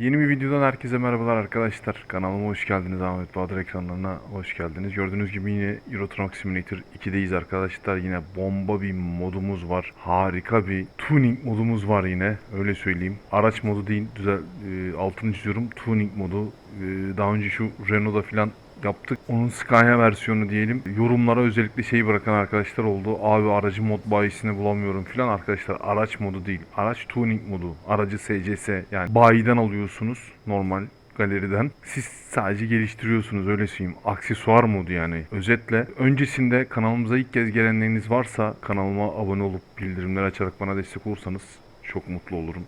Yeni bir videodan herkese merhabalar arkadaşlar. Kanalıma hoş geldiniz. Ahmet Bahadır ekranlarına hoş geldiniz. Gördüğünüz gibi yine Euro Truck Simulator 2'deyiz arkadaşlar. Yine bomba bir modumuz var. Harika bir tuning modumuz var yine. Öyle söyleyeyim. Araç modu değil. Düzel, e, altını çiziyorum. Tuning modu. E, daha önce şu Renault'da filan yaptık. Onun Scania versiyonu diyelim. Yorumlara özellikle şey bırakan arkadaşlar oldu. Abi aracı mod bayisini bulamıyorum filan arkadaşlar. Araç modu değil. Araç tuning modu. Aracı SCS yani bayiden alıyorsunuz normal galeriden. Siz sadece geliştiriyorsunuz öyle söyleyeyim. Aksesuar modu yani. Özetle öncesinde kanalımıza ilk kez gelenleriniz varsa kanalıma abone olup bildirimleri açarak bana destek olursanız çok mutlu olurum.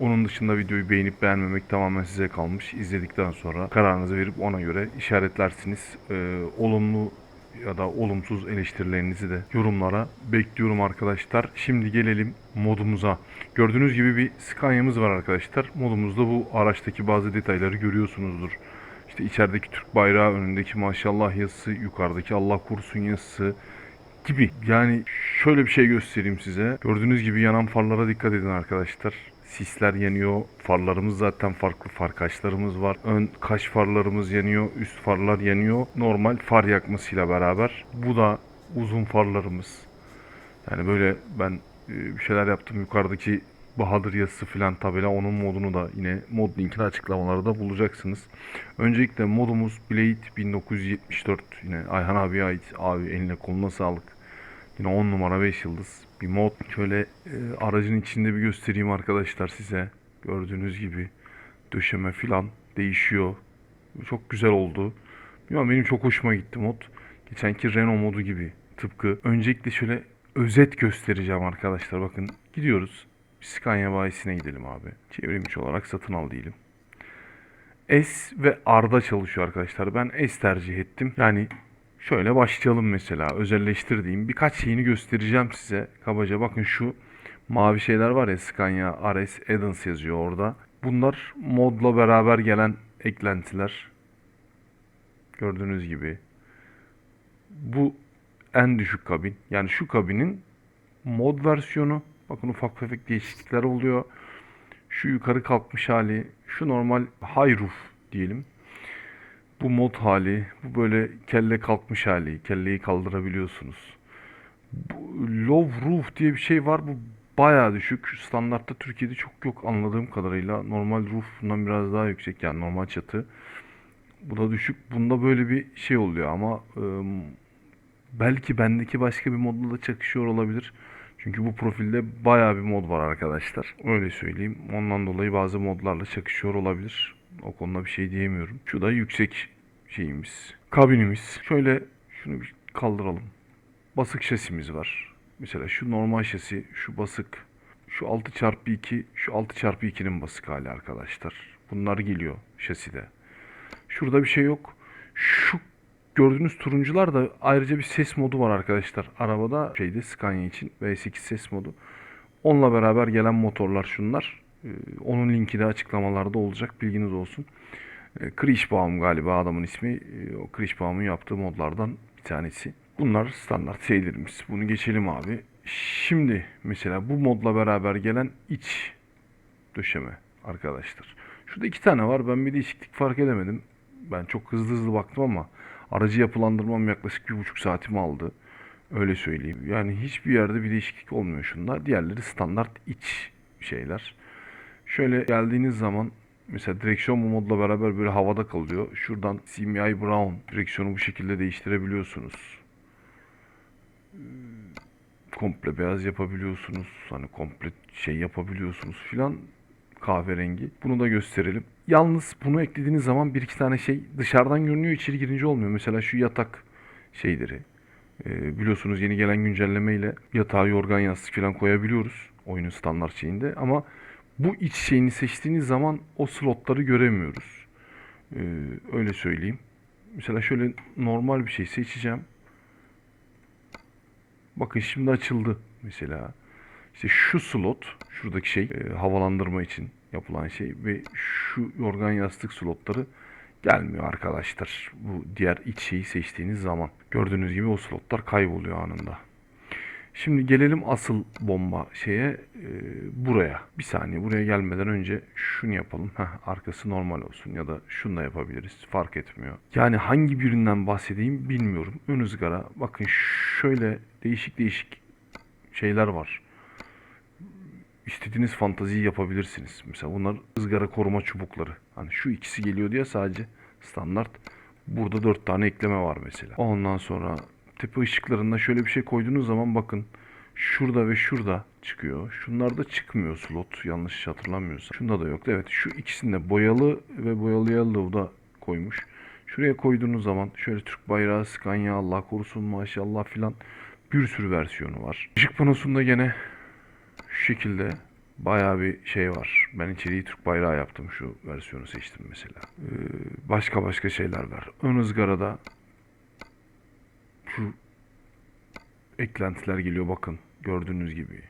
Onun dışında videoyu beğenip beğenmemek tamamen size kalmış. İzledikten sonra kararınızı verip ona göre işaretlersiniz. Ee, olumlu ya da olumsuz eleştirilerinizi de yorumlara bekliyorum arkadaşlar. Şimdi gelelim modumuza. Gördüğünüz gibi bir Scania'mız var arkadaşlar. Modumuzda bu araçtaki bazı detayları görüyorsunuzdur. İşte içerideki Türk bayrağı, önündeki maşallah yazısı, yukarıdaki Allah korusun yazısı gibi. Yani şöyle bir şey göstereyim size. Gördüğünüz gibi yanan farlara dikkat edin arkadaşlar. Sisler yanıyor. Farlarımız zaten farklı far kaşlarımız var. Ön kaş farlarımız yanıyor. Üst farlar yanıyor. Normal far yakmasıyla beraber. Bu da uzun farlarımız. Yani böyle ben e, bir şeyler yaptım. Yukarıdaki Bahadır yazısı filan tabela onun modunu da yine mod linkini açıklamalarda bulacaksınız. Öncelikle modumuz Blade 1974 yine Ayhan abiye ait. Abi eline koluna sağlık. Yine 10 numara 5 yıldız bir mod. Şöyle e, aracın içinde bir göstereyim arkadaşlar size. Gördüğünüz gibi döşeme filan değişiyor. Çok güzel oldu. Bilmiyorum benim çok hoşuma gitti mod. Geçenki Renault modu gibi tıpkı. Öncelikle şöyle özet göstereceğim arkadaşlar. Bakın gidiyoruz. Scania bayisine gidelim abi. Çevrimiçi olarak satın al diyelim. S ve R'da çalışıyor arkadaşlar. Ben S tercih ettim. Yani şöyle başlayalım mesela. Özelleştirdiğim birkaç şeyini göstereceğim size. Kabaca bakın şu mavi şeyler var ya Scania RS Addons yazıyor orada. Bunlar modla beraber gelen eklentiler. Gördüğünüz gibi. Bu en düşük kabin. Yani şu kabinin mod versiyonu. Bakın ufak tefek değişiklikler oluyor. Şu yukarı kalkmış hali. Şu normal high roof diyelim. Bu mod hali. Bu böyle kelle kalkmış hali. Kelleyi kaldırabiliyorsunuz. Bu low roof diye bir şey var. Bu bayağı düşük. Standartta Türkiye'de çok yok anladığım kadarıyla. Normal roof bundan biraz daha yüksek. Yani normal çatı. Bu da düşük. Bunda böyle bir şey oluyor ama ım, belki bendeki başka bir modla da çakışıyor olabilir. Çünkü bu profilde bayağı bir mod var arkadaşlar. Öyle söyleyeyim. Ondan dolayı bazı modlarla çakışıyor olabilir. O konuda bir şey diyemiyorum. Şu da yüksek şeyimiz. Kabinimiz. Şöyle şunu bir kaldıralım. Basık şasimiz var. Mesela şu normal şasi, şu basık. Şu 6x2, şu 6x2'nin basık hali arkadaşlar. Bunlar geliyor şaside. Şurada bir şey yok. Şu gördüğünüz turuncular da ayrıca bir ses modu var arkadaşlar. Arabada şeyde Scania için V8 ses modu. Onunla beraber gelen motorlar şunlar. Ee, Onun linki de açıklamalarda olacak. Bilginiz olsun. Ee, Kriechbaum galiba adamın ismi. Ee, O Kriechbaum'un yaptığı modlardan bir tanesi. Bunlar standart şeylerimiz. Bunu geçelim abi. Şimdi mesela bu modla beraber gelen iç döşeme arkadaşlar. Şurada iki tane var. Ben bir değişiklik fark edemedim. Ben çok hızlı hızlı baktım ama aracı yapılandırmam yaklaşık bir buçuk saatimi aldı. Öyle söyleyeyim. Yani hiçbir yerde bir değişiklik olmuyor şunda. Diğerleri standart iç şeyler. Şöyle geldiğiniz zaman mesela direksiyon bu modla beraber böyle havada kalıyor. Şuradan CMI Brown direksiyonu bu şekilde değiştirebiliyorsunuz. Komple beyaz yapabiliyorsunuz. Hani komple şey yapabiliyorsunuz filan kahverengi. Bunu da gösterelim. Yalnız bunu eklediğiniz zaman bir iki tane şey dışarıdan görünüyor, içeri girince olmuyor. Mesela şu yatak şeyleri. Ee, biliyorsunuz yeni gelen güncellemeyle yatağa yorgan yastık falan koyabiliyoruz oyunun standart şeyinde. Ama bu iç şeyini seçtiğiniz zaman o slotları göremiyoruz. Ee, öyle söyleyeyim. Mesela şöyle normal bir şey seçeceğim. Bakın şimdi açıldı mesela. İşte şu slot, şuradaki şey e, havalandırma için yapılan şey ve şu yorgan yastık slotları gelmiyor arkadaşlar. Bu diğer iç şeyi seçtiğiniz zaman. Gördüğünüz gibi o slotlar kayboluyor anında. Şimdi gelelim asıl bomba şeye e, buraya. Bir saniye buraya gelmeden önce şunu yapalım. Heh, arkası normal olsun ya da şunu da yapabiliriz. Fark etmiyor. Yani hangi birinden bahsedeyim bilmiyorum. Ön ızgara bakın şöyle değişik değişik şeyler var. İstediğiniz fantaziyi yapabilirsiniz. Mesela bunlar ızgara koruma çubukları. Hani şu ikisi geliyor diye sadece standart. Burada dört tane ekleme var mesela. Ondan sonra tepe ışıklarında şöyle bir şey koyduğunuz zaman bakın şurada ve şurada çıkıyor. Şunlarda çıkmıyor slot yanlış hatırlamıyorsam. Şunda da yok. Evet şu ikisinde boyalı ve boyalı yellow da koymuş. Şuraya koyduğunuz zaman şöyle Türk bayrağı, Scania, Allah korusun maşallah filan bir sürü versiyonu var. Işık panosunda gene şu şekilde bayağı bir şey var. Ben içeriği Türk bayrağı yaptım. Şu versiyonu seçtim mesela. Ee, başka başka şeyler var. Ön ızgarada şu eklentiler geliyor bakın. Gördüğünüz gibi.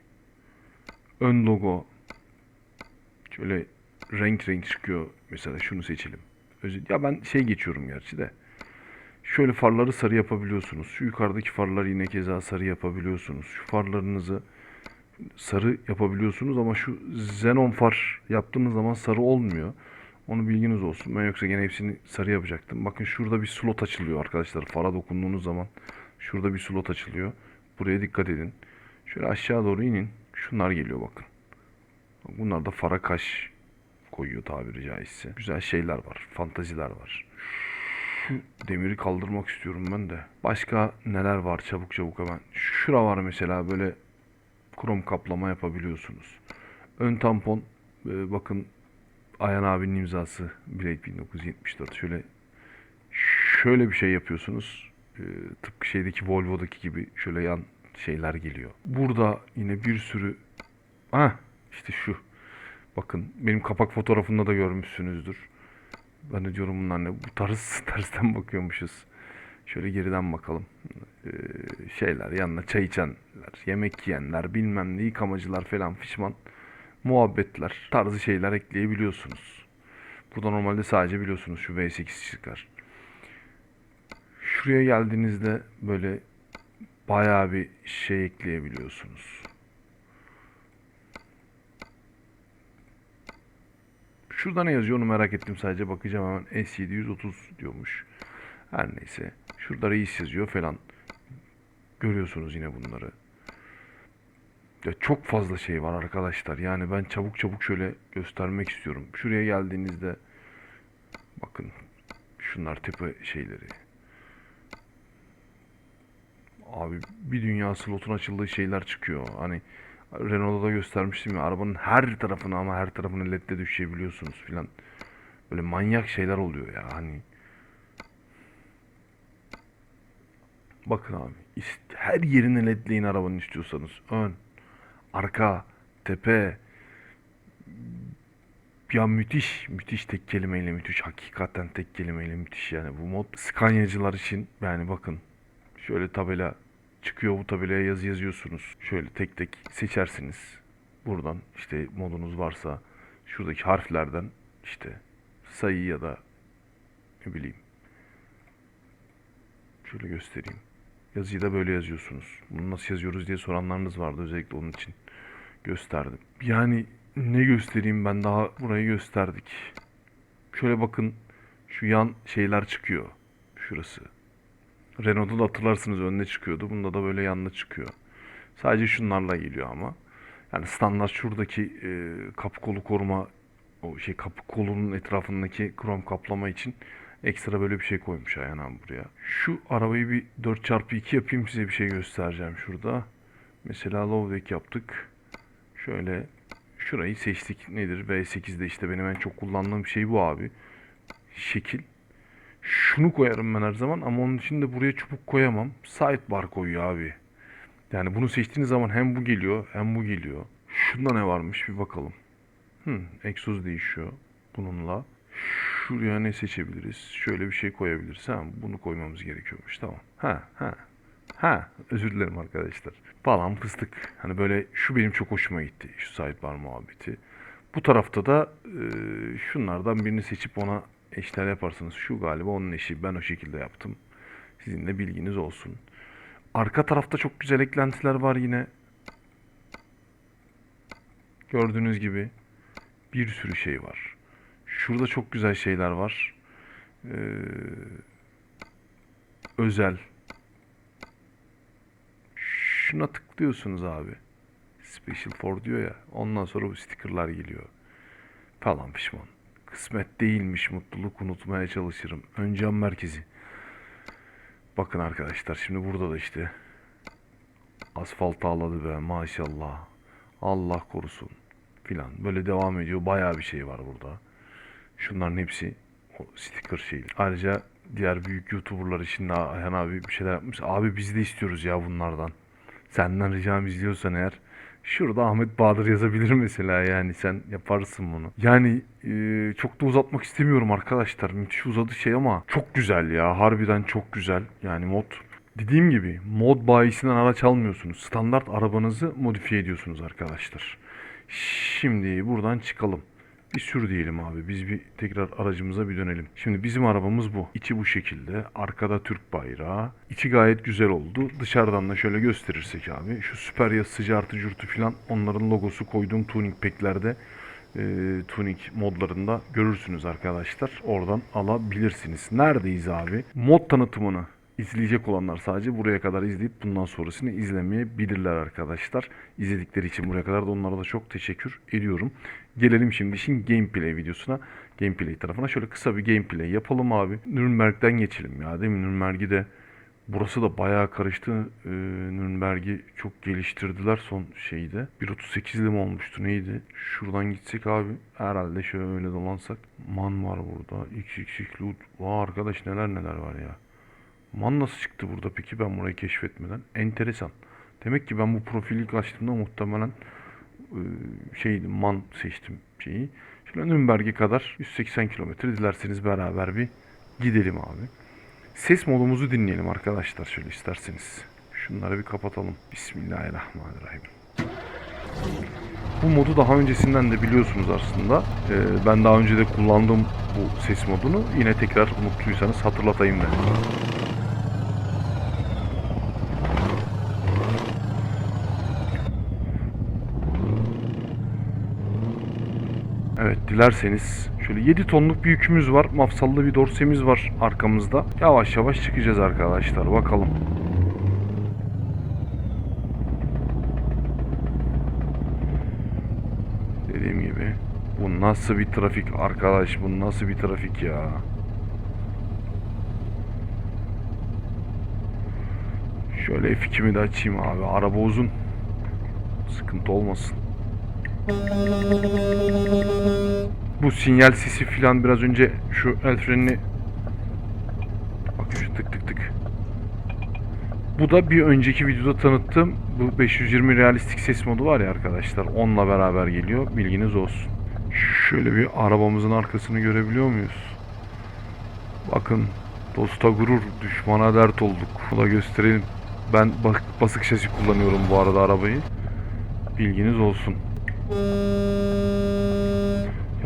Ön logo şöyle renk renk çıkıyor. Mesela şunu seçelim. Ya ben şey geçiyorum gerçi de. Şöyle farları sarı yapabiliyorsunuz. Şu yukarıdaki farları yine keza sarı yapabiliyorsunuz. Şu farlarınızı sarı yapabiliyorsunuz ama şu xenon far yaptığınız zaman sarı olmuyor. Onu bilginiz olsun. Ben yoksa gene hepsini sarı yapacaktım. Bakın şurada bir slot açılıyor arkadaşlar. Fara dokunduğunuz zaman şurada bir slot açılıyor. Buraya dikkat edin. Şöyle aşağı doğru inin. Şunlar geliyor bakın. Bunlar da fara kaş koyuyor tabiri caizse. Güzel şeyler var. Fantaziler var. Şu demiri kaldırmak istiyorum ben de. Başka neler var çabuk çabuk hemen. Şura var mesela böyle krom kaplama yapabiliyorsunuz. Ön tampon e, bakın Ayhan abinin imzası Blade 1974. Şöyle şöyle bir şey yapıyorsunuz. E, tıpkı şeydeki Volvo'daki gibi şöyle yan şeyler geliyor. Burada yine bir sürü ha işte şu. Bakın benim kapak fotoğrafında da görmüşsünüzdür. Ben de diyorum bunlar ne? Bu tarz tersten bakıyormuşuz. Şöyle geriden bakalım. Ee, şeyler yanına çay içenler, yemek yiyenler, bilmem ne yıkamacılar falan fişman muhabbetler tarzı şeyler ekleyebiliyorsunuz. Burada normalde sadece biliyorsunuz şu V8 çıkar. Şuraya geldiğinizde böyle bayağı bir şey ekleyebiliyorsunuz. Şurada ne yazıyor onu merak ettim sadece bakacağım hemen S730 diyormuş. Her neyse. Şurada reis yazıyor falan. Görüyorsunuz yine bunları. Ya çok fazla şey var arkadaşlar. Yani ben çabuk çabuk şöyle göstermek istiyorum. Şuraya geldiğinizde bakın şunlar tepe şeyleri. Abi bir dünya slotun açıldığı şeyler çıkıyor. Hani Renault'da da göstermiştim ya arabanın her tarafına ama her tarafına ledde düşebiliyorsunuz filan. Böyle manyak şeyler oluyor ya hani. Bakın abi her yerini ledleyin arabanın istiyorsanız. Ön, arka, tepe. Ya müthiş, müthiş tek kelimeyle müthiş. Hakikaten tek kelimeyle müthiş yani bu mod. Scania'cılar için yani bakın şöyle tabela çıkıyor bu tabelaya yazı yazıyorsunuz. Şöyle tek tek seçersiniz. Buradan işte modunuz varsa şuradaki harflerden işte sayı ya da ne bileyim Şöyle göstereyim. Yazıyı da böyle yazıyorsunuz. Bunu nasıl yazıyoruz diye soranlarınız vardı özellikle onun için gösterdim. Yani ne göstereyim ben daha burayı gösterdik. Şöyle bakın şu yan şeyler çıkıyor. Şurası. Renault'da da hatırlarsınız önüne çıkıyordu. Bunda da böyle yanına çıkıyor. Sadece şunlarla geliyor ama. Yani standart şuradaki e, kapı kolu koruma o şey kapı kolunun etrafındaki krom kaplama için ekstra böyle bir şey koymuş Ayhan buraya. Şu arabayı bir 4x2 yapayım size bir şey göstereceğim şurada. Mesela low deck yaptık. Şöyle şurayı seçtik. Nedir? V8'de işte benim en çok kullandığım şey bu abi. Şekil. Şunu koyarım ben her zaman ama onun için de buraya çubuk koyamam. Sidebar koyuyor abi. Yani bunu seçtiğiniz zaman hem bu geliyor hem bu geliyor. Şunda ne varmış bir bakalım. Hmm, egzoz değişiyor bununla. Şuraya ne seçebiliriz? Şöyle bir şey koyabiliriz. Ha, bunu koymamız gerekiyormuş. Tamam. Ha, ha. Ha, özür dilerim arkadaşlar. Falan fıstık. Hani böyle şu benim çok hoşuma gitti. Şu sidebar muhabbeti. Bu tarafta da e, şunlardan birini seçip ona eşler yaparsınız. Şu galiba onun eşi. Ben o şekilde yaptım. Sizin de bilginiz olsun. Arka tarafta çok güzel eklentiler var yine. Gördüğünüz gibi bir sürü şey var. Şurada çok güzel şeyler var. Ee, özel. Şuna tıklıyorsunuz abi. Special for diyor ya. Ondan sonra bu stickerlar geliyor. Falan pişman. Kısmet değilmiş mutluluk unutmaya çalışırım. Ön cam merkezi. Bakın arkadaşlar şimdi burada da işte asfalt ağladı be maşallah. Allah korusun filan. Böyle devam ediyor. Bayağı bir şey var burada. Şunların hepsi o sticker şey. Ayrıca diğer büyük YouTuber'lar için de Ayhan abi bir şeyler yapmış. Abi biz de istiyoruz ya bunlardan. Senden ricam izliyorsan eğer Şurada Ahmet Bahadır yazabilir mesela yani sen yaparsın bunu. Yani e, çok da uzatmak istemiyorum arkadaşlar. Müthiş uzadı şey ama çok güzel ya. Harbiden çok güzel. Yani mod dediğim gibi mod bayisinden araç almıyorsunuz. Standart arabanızı modifiye ediyorsunuz arkadaşlar. Şimdi buradan çıkalım. Bir sür diyelim abi. Biz bir tekrar aracımıza bir dönelim. Şimdi bizim arabamız bu. İçi bu şekilde. Arkada Türk bayrağı. İçi gayet güzel oldu. Dışarıdan da şöyle gösterirsek abi. Şu süper yazıcı artı cürtü falan onların logosu koyduğum tuning packlerde e, tuning modlarında görürsünüz arkadaşlar. Oradan alabilirsiniz. Neredeyiz abi? Mod tanıtımını izleyecek olanlar sadece buraya kadar izleyip bundan sonrasını izlemeyebilirler arkadaşlar. İzledikleri için buraya kadar da onlara da çok teşekkür ediyorum. Gelelim şimdi işin gameplay videosuna. Gameplay tarafına şöyle kısa bir gameplay yapalım abi. Nürnberg'den geçelim ya mi? Nürnberg'i de burası da bayağı karıştı. Ee, Nürnberg'i çok geliştirdiler son şeyde. 1.38'li mi olmuştu neydi? Şuradan gitsek abi herhalde şöyle dolansak. Man var burada. XXX loot. Vay arkadaş neler neler var ya. Man nasıl çıktı burada peki ben burayı keşfetmeden? Enteresan. Demek ki ben bu profili açtığımda muhtemelen şeydi man seçtim şeyi. Şöyle Nürnberg'e kadar 180 kilometre dilerseniz beraber bir gidelim abi. Ses modumuzu dinleyelim arkadaşlar şöyle isterseniz. Şunları bir kapatalım. Bismillahirrahmanirrahim. Bu modu daha öncesinden de biliyorsunuz aslında. Ee, ben daha önce de kullandığım bu ses modunu. Yine tekrar unuttuysanız hatırlatayım dedim. Evet dilerseniz şöyle 7 tonluk bir yükümüz var. Mafsallı bir dorsemiz var arkamızda. Yavaş yavaş çıkacağız arkadaşlar. Bakalım. Dediğim gibi bu nasıl bir trafik arkadaş bu nasıl bir trafik ya. Şöyle F2'mi de açayım abi. Araba uzun. Sıkıntı olmasın. Bu sinyal sesi filan biraz önce şu el frenini bak şu tık tık tık. Bu da bir önceki videoda tanıttığım bu 520 realistik ses modu var ya arkadaşlar. Onunla beraber geliyor. Bilginiz olsun. Şöyle bir arabamızın arkasını görebiliyor muyuz? Bakın dosta gurur, düşmana dert olduk. Bu da gösterelim. Ben basık şasi kullanıyorum bu arada arabayı. Bilginiz olsun. Ya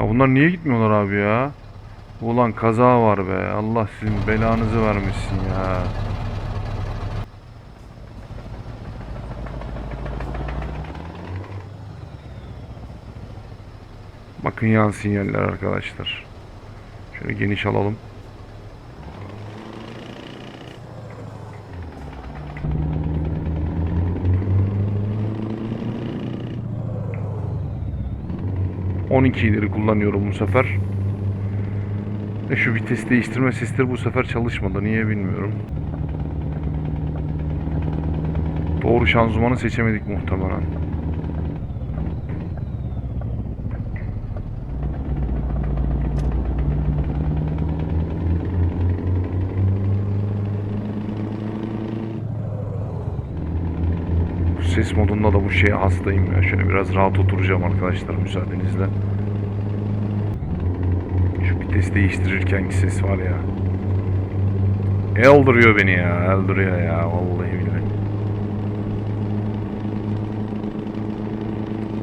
bunlar niye gitmiyorlar abi ya? Ulan kaza var be. Allah sizin belanızı vermesin ya. Bakın yan sinyaller arkadaşlar. Şöyle geniş alalım. İleri kullanıyorum bu sefer. E şu vites değiştirme sesleri bu sefer çalışmadı. Niye bilmiyorum. Doğru şanzımanı seçemedik muhtemelen. Bu ses modunda da bu şeye hastayım ya. Şöyle biraz rahat oturacağım arkadaşlar müsaadenizle. Şu vites değiştirirkenki ses var ya. Eldırıyor beni ya. Eldırıyor ya. Vallahi billahi.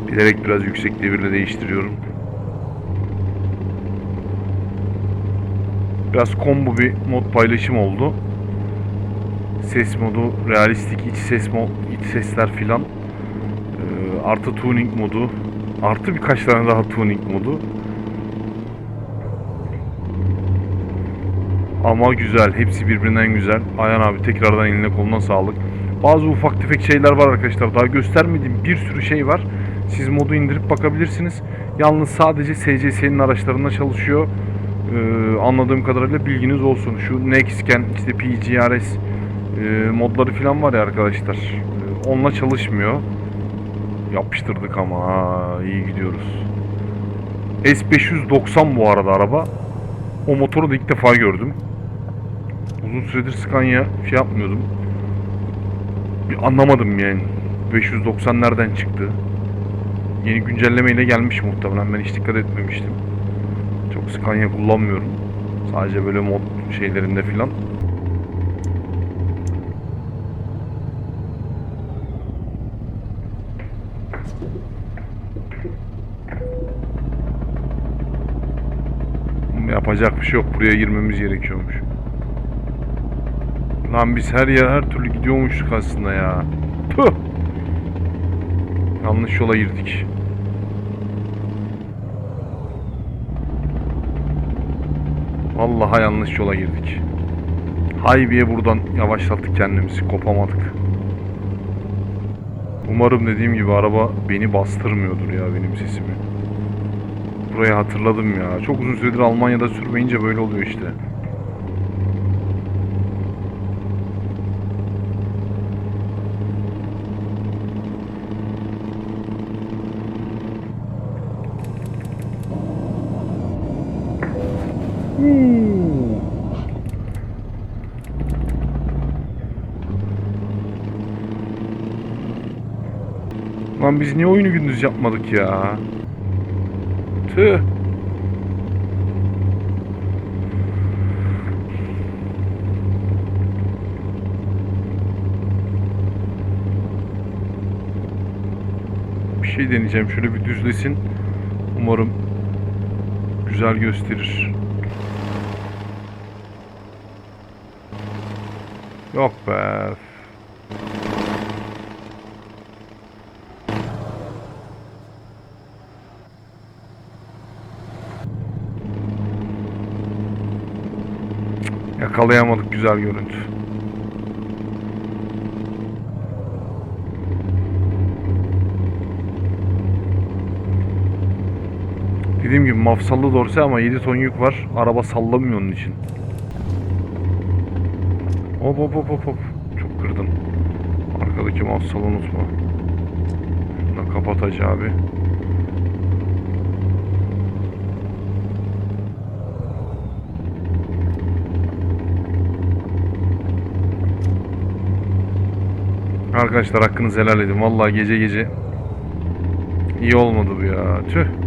Bilerek biraz yüksek devirle değiştiriyorum. Biraz combo bir mod paylaşım oldu. Ses modu, realistik iç ses mo iç sesler filan. Ee, artı tuning modu. Artı birkaç tane daha tuning modu. Ama güzel. Hepsi birbirinden güzel. Ayhan abi tekrardan eline koluna sağlık. Bazı ufak tefek şeyler var arkadaşlar. Daha göstermediğim bir sürü şey var. Siz modu indirip bakabilirsiniz. Yalnız sadece SCS'nin araçlarında çalışıyor. Ee, anladığım kadarıyla bilginiz olsun. Şu Nextgen, işte PGRS e, modları falan var ya arkadaşlar. Ee, onunla çalışmıyor. Yapıştırdık ama ha, iyi gidiyoruz. S590 bu arada araba. O motoru da ilk defa gördüm. Uzun süredir Scania şey yapmıyordum. Bir anlamadım yani. 590 nereden çıktı? Yeni güncellemeyle gelmiş muhtemelen. Ben hiç dikkat etmemiştim. Çok Scania kullanmıyorum. Sadece böyle mod şeylerinde filan. Yapacak bir şey yok. Buraya girmemiz gerekiyormuş. Lan biz her yer her türlü gidiyormuştuk aslında ya. Tüh. Yanlış yola girdik. Vallahi yanlış yola girdik. Haybiye buradan yavaşlattık kendimizi. Kopamadık. Umarım dediğim gibi araba beni bastırmıyordur ya benim sesimi. Burayı hatırladım ya. Çok uzun süredir Almanya'da sürmeyince böyle oluyor işte. Uuu. Lan biz niye oyunu gündüz yapmadık ya? Tüh. Bir şey deneyeceğim. Şöyle bir düzlesin. Umarım güzel gösterir. Yok be. Yakalayamadık güzel görüntü. Dediğim gibi mafsallı dorse ama 7 ton yük var. Araba sallamıyor onun için. Hop hop hop hop hop. Çok kırdın. Arkadaki mafsalı unutma. Şunu kapat abi. Arkadaşlar hakkınızı helal edin. Vallahi gece gece iyi olmadı bu ya. Tüh.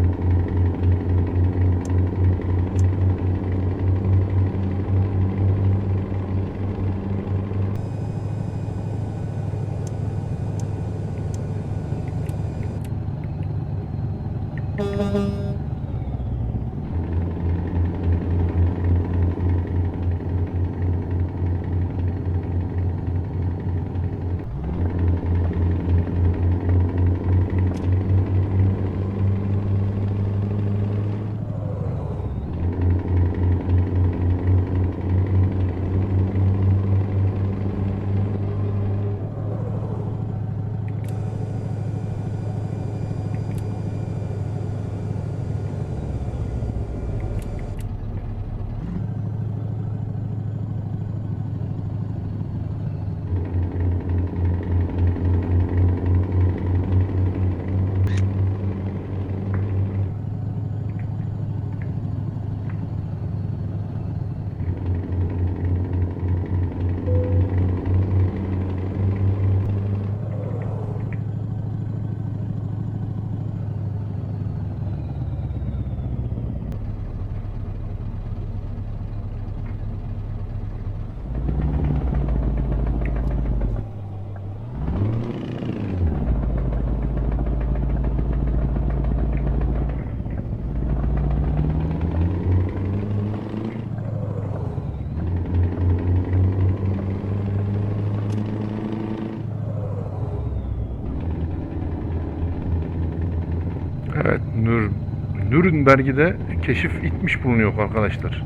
Nürnberg'i de keşif itmiş bulunuyor arkadaşlar.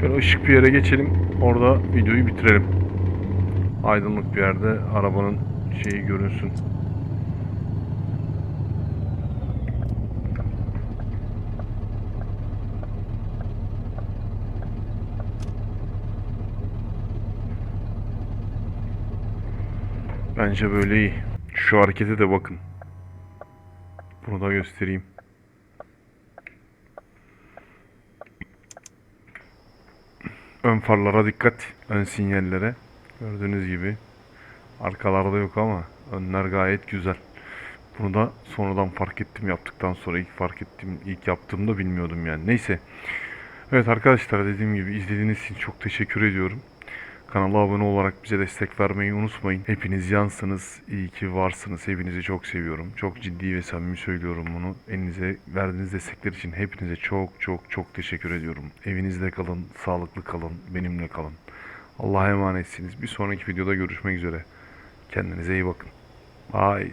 Şöyle ışık bir yere geçelim. Orada videoyu bitirelim. Aydınlık bir yerde arabanın şeyi görünsün. Bence böyle iyi. Şu harekete de bakın. Bunu da göstereyim. Ön farlara dikkat. Ön sinyallere. Gördüğünüz gibi. Arkalarda yok ama önler gayet güzel. Bunu da sonradan fark ettim yaptıktan sonra ilk fark ettim ilk yaptığımda bilmiyordum yani. Neyse. Evet arkadaşlar dediğim gibi izlediğiniz için çok teşekkür ediyorum. Kanala abone olarak bize destek vermeyi unutmayın. Hepiniz yansınız. İyi ki varsınız. Hepinizi çok seviyorum. Çok ciddi ve samimi söylüyorum bunu. Elinize verdiğiniz destekler için hepinize çok çok çok teşekkür ediyorum. Evinizde kalın, sağlıklı kalın, benimle kalın. Allah'a emanetsiniz. Bir sonraki videoda görüşmek üzere. Kendinize iyi bakın. Bye.